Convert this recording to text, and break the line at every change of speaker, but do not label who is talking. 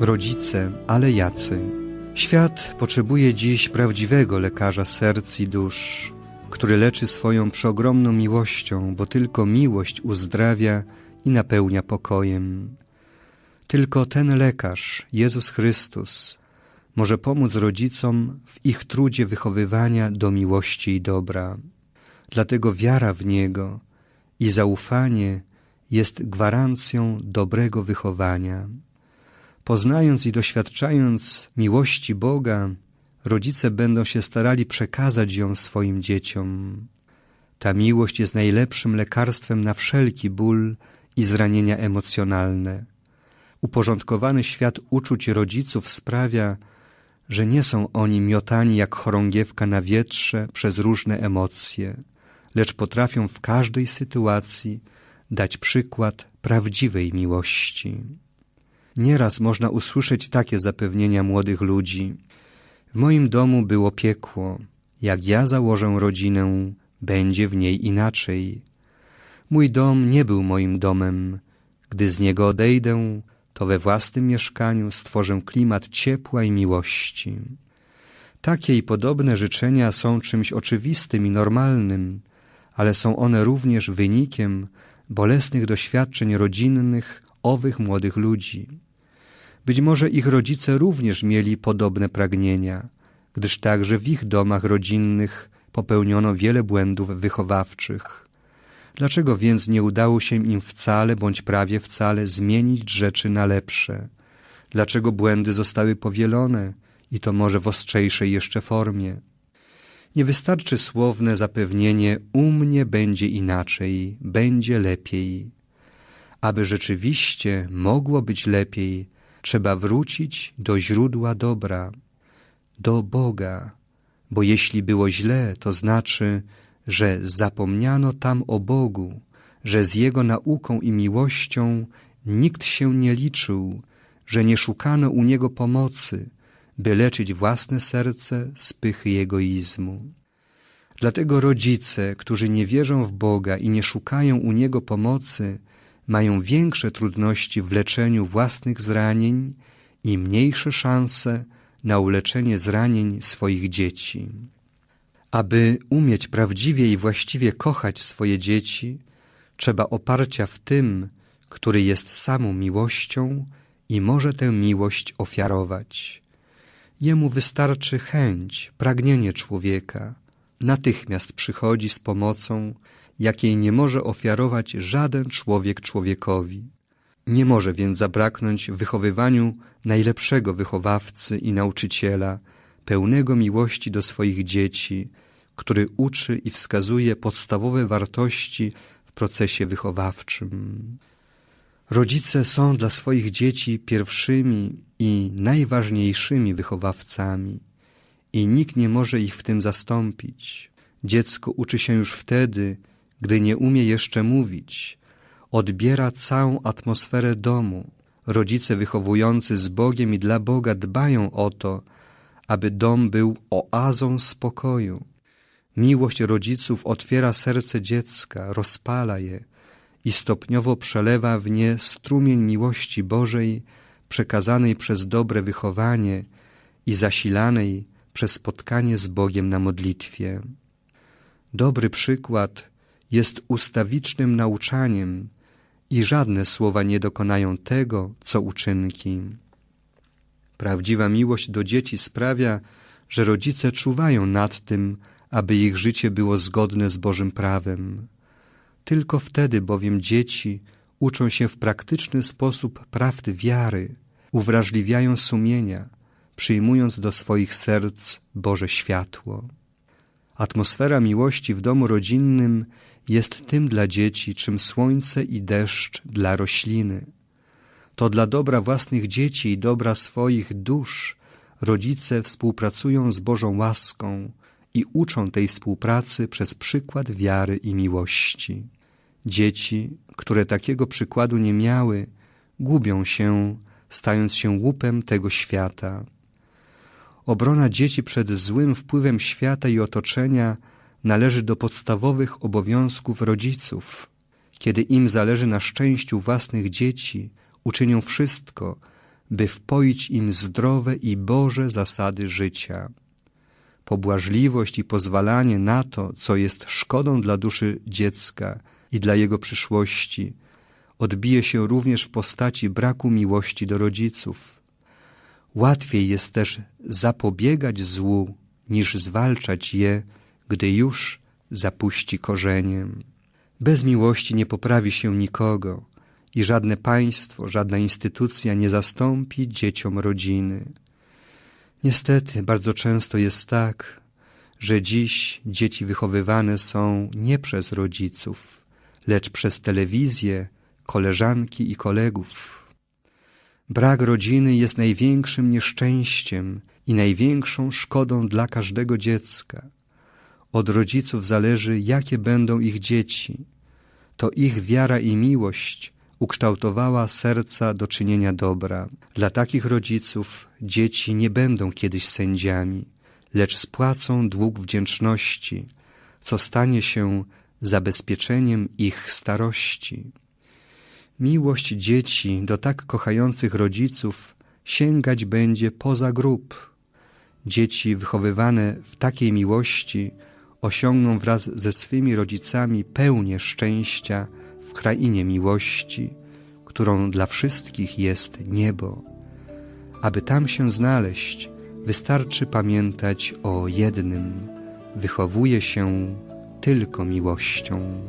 Rodzice, ale jacy? Świat potrzebuje dziś prawdziwego lekarza serc i dusz, który leczy swoją przeogromną miłością, bo tylko miłość uzdrawia i napełnia pokojem. Tylko ten lekarz, Jezus Chrystus, może pomóc rodzicom w ich trudzie wychowywania do miłości i dobra. Dlatego wiara w Niego i zaufanie jest gwarancją dobrego wychowania. Poznając i doświadczając miłości Boga, rodzice będą się starali przekazać ją swoim dzieciom. Ta miłość jest najlepszym lekarstwem na wszelki ból i zranienia emocjonalne. Uporządkowany świat uczuć rodziców sprawia, że nie są oni miotani jak chorągiewka na wietrze przez różne emocje, lecz potrafią w każdej sytuacji dać przykład prawdziwej miłości. Nieraz można usłyszeć takie zapewnienia młodych ludzi. W moim domu było piekło. Jak ja założę rodzinę, będzie w niej inaczej. Mój dom nie był moim domem. Gdy z niego odejdę, to we własnym mieszkaniu stworzę klimat ciepła i miłości. Takie i podobne życzenia są czymś oczywistym i normalnym, ale są one również wynikiem bolesnych doświadczeń rodzinnych owych młodych ludzi. Być może ich rodzice również mieli podobne pragnienia, gdyż także w ich domach rodzinnych popełniono wiele błędów wychowawczych. Dlaczego więc nie udało się im wcale bądź prawie wcale zmienić rzeczy na lepsze? Dlaczego błędy zostały powielone i to może w ostrzejszej jeszcze formie? Nie wystarczy słowne zapewnienie u mnie będzie inaczej, będzie lepiej. Aby rzeczywiście mogło być lepiej, trzeba wrócić do źródła dobra, do Boga, bo jeśli było źle, to znaczy, że zapomniano tam o Bogu, że z Jego nauką i miłością nikt się nie liczył, że nie szukano u Niego pomocy, by leczyć własne serce z pychy egoizmu. Dlatego rodzice, którzy nie wierzą w Boga i nie szukają u Niego pomocy, mają większe trudności w leczeniu własnych zranień i mniejsze szanse na uleczenie zranień swoich dzieci. Aby umieć prawdziwie i właściwie kochać swoje dzieci, trzeba oparcia w tym, który jest samą miłością i może tę miłość ofiarować. Jemu wystarczy chęć, pragnienie człowieka. Natychmiast przychodzi z pomocą, jakiej nie może ofiarować żaden człowiek człowiekowi. Nie może więc zabraknąć w wychowywaniu najlepszego wychowawcy i nauczyciela, pełnego miłości do swoich dzieci, który uczy i wskazuje podstawowe wartości w procesie wychowawczym. Rodzice są dla swoich dzieci pierwszymi i najważniejszymi wychowawcami i nikt nie może ich w tym zastąpić. Dziecko uczy się już wtedy, gdy nie umie jeszcze mówić, odbiera całą atmosferę domu. Rodzice wychowujący z Bogiem i dla Boga dbają o to, aby dom był oazą spokoju. Miłość rodziców otwiera serce dziecka, rozpala je i stopniowo przelewa w nie strumień miłości Bożej, przekazanej przez dobre wychowanie i zasilanej przez spotkanie z Bogiem na modlitwie. Dobry przykład jest ustawicznym nauczaniem i żadne słowa nie dokonają tego, co uczynki. Prawdziwa miłość do dzieci sprawia, że rodzice czuwają nad tym, aby ich życie było zgodne z Bożym prawem. Tylko wtedy bowiem dzieci uczą się w praktyczny sposób prawdy wiary, uwrażliwiają sumienia, przyjmując do swoich serc Boże światło. Atmosfera miłości w domu rodzinnym jest tym dla dzieci, czym słońce i deszcz dla rośliny. To dla dobra własnych dzieci i dobra swoich dusz rodzice współpracują z Bożą łaską i uczą tej współpracy przez przykład wiary i miłości. Dzieci, które takiego przykładu nie miały, gubią się, stając się łupem tego świata. Obrona dzieci przed złym wpływem świata i otoczenia należy do podstawowych obowiązków rodziców. Kiedy im zależy na szczęściu własnych dzieci, uczynią wszystko, by wpoić im zdrowe i Boże zasady życia. Pobłażliwość i pozwalanie na to, co jest szkodą dla duszy dziecka i dla jego przyszłości, odbije się również w postaci braku miłości do rodziców. Łatwiej jest też zapobiegać złu, niż zwalczać je, gdy już zapuści korzeniem. Bez miłości nie poprawi się nikogo i żadne państwo, żadna instytucja nie zastąpi dzieciom rodziny. Niestety bardzo często jest tak, że dziś dzieci wychowywane są nie przez rodziców, lecz przez telewizję, koleżanki i kolegów. Brak rodziny jest największym nieszczęściem i największą szkodą dla każdego dziecka. Od rodziców zależy, jakie będą ich dzieci. To ich wiara i miłość ukształtowała serca do czynienia dobra. Dla takich rodziców dzieci nie będą kiedyś sędziami, lecz spłacą dług wdzięczności, co stanie się zabezpieczeniem ich starości. Miłość dzieci do tak kochających rodziców sięgać będzie poza grób. Dzieci wychowywane w takiej miłości osiągną wraz ze swymi rodzicami pełnię szczęścia w krainie miłości, którą dla wszystkich jest niebo. Aby tam się znaleźć, wystarczy pamiętać o jednym: wychowuje się tylko miłością.